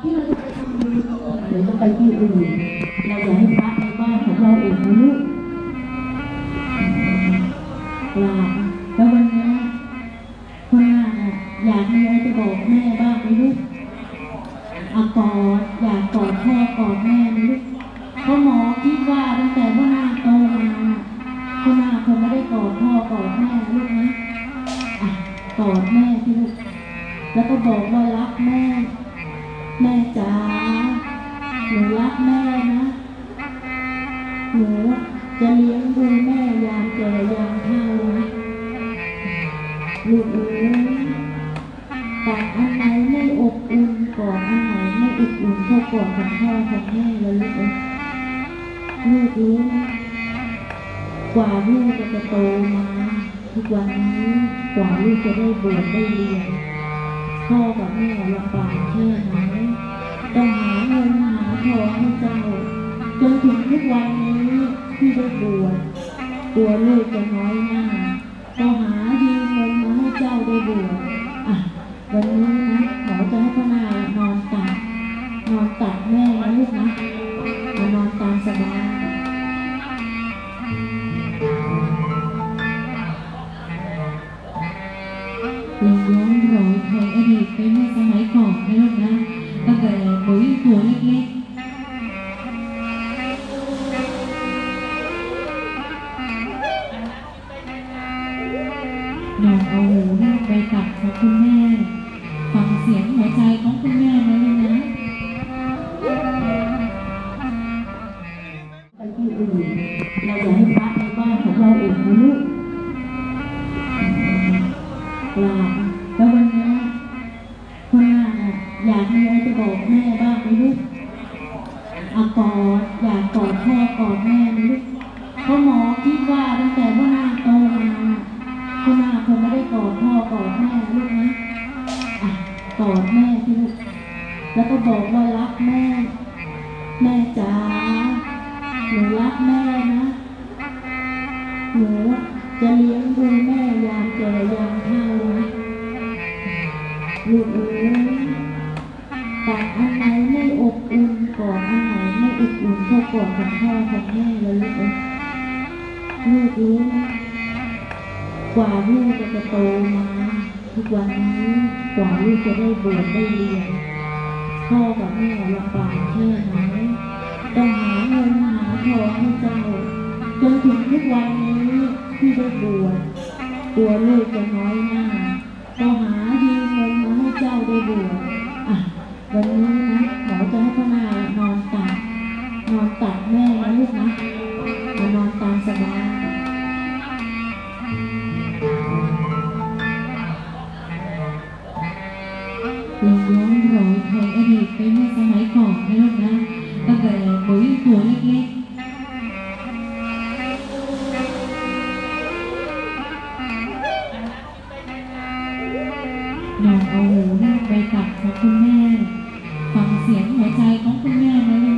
ที่เราจะไปทำบุญเดี๋ยวต้องไปที่อื่นเราอยากให้พระในบ้านของเราอุ่นะลูกกราแล้ววันนี้คนงานอะอยากมีอะไรจะบอกแม่บ้างไหมลูกอะกอดอยากกอดพ่อกอดแม่ไหมลูกเพราะหมอคิดว่าตั้งแต่พ่อนาโตมาพ่อนาคงไม่ได้กอดพ่อกอดแม่ลูกนะกอดแม่ที่ลูกแล้วก็บอกว่ารักแม่ แม่จ๋าหนูรักแม่นะหนูจะเลี้ยงดูแม่ยามแก่ยามเฒ่านะลูกเอ๋ยแต่อันไหนไม่อบอุ่นก่อนอันไหนไม่อบอุ่นเท่าก่อนของพ่อของแม่เลยลูกเอ๋ยลูกรู้กว่าลูกจะโตมาทุกวันนี้กว่าลูกจะได้บวชได้เรียน พ่อกับแม่ลำบากแค่ไหนต้องหาเงินหาทองให้เจ้าจนถึงทุกวันนี้ที่ได้บวชตัวลูกจะน้อยหน้าก็หายืมเงินมาให้เจ้าได้บวชอะวันนี้นะหมอจะให้พ่อนายนอนตักนอนตักแม่นะลูกนะมานอนตามสบายลอง สมัยก่อนะลูกนะตั้งแต่หนูยังตัวเล็กๆลองเอาหูนี่ไปตักของคุณแม่ ฟังเสียงหัวใจของคุณแม่นะลูกนะไปที่อื่นเราอยากให้พระในบ้านของเราอุ่นนะลูกกราแล้ววันเนี้ยคนงาน อยากมีอะไรจะบอกแม่บ้างไหมลูกอะกอดอยากกอดพ่อกอดแม่ไหมลูกเพราะหมอคิดว่าตั้งแต่พ่อนาโตมาพ่อนาคงไม่ได้กอดพ่อกอดแม่ลูกนะอะกอดแม่ที่ลูกแล้วก็บอกว่ารักแม่ แม่จ๋าหนูรักแม่นะหนูจะเลี้ยงดูแม่ยามแก่ยามเฒ่านะลูกเอ๋ย ไหนไม่อบอุ่นก่อนอันไหนไม่อบอุ่นเท่าก่อนของพ่อของแม่เลยลูกเอ๋ยลูกรู้กว่าลูกจะโตมาทุกวันนี้กว่าลูกจะได้บวชได้เรียนพ่อกับแม่ลำบากแค่ไหนต้องหาเงินหาทองให้เจ้าจนถึงทุกวันนี้ที่ได้บวชตัวลูกจะน้อยหน้าก็หา สวัสดีค่ะลงร้องร้องเพลงอดีตไปเมื่อสมัยก่อนนะลูกนะตั้งแต่หนูยังตัวเล็กๆนอำเอาหูหน้างไปตับของคุณแม่ ฟังเสียงหัวใจของคุณแม่นะ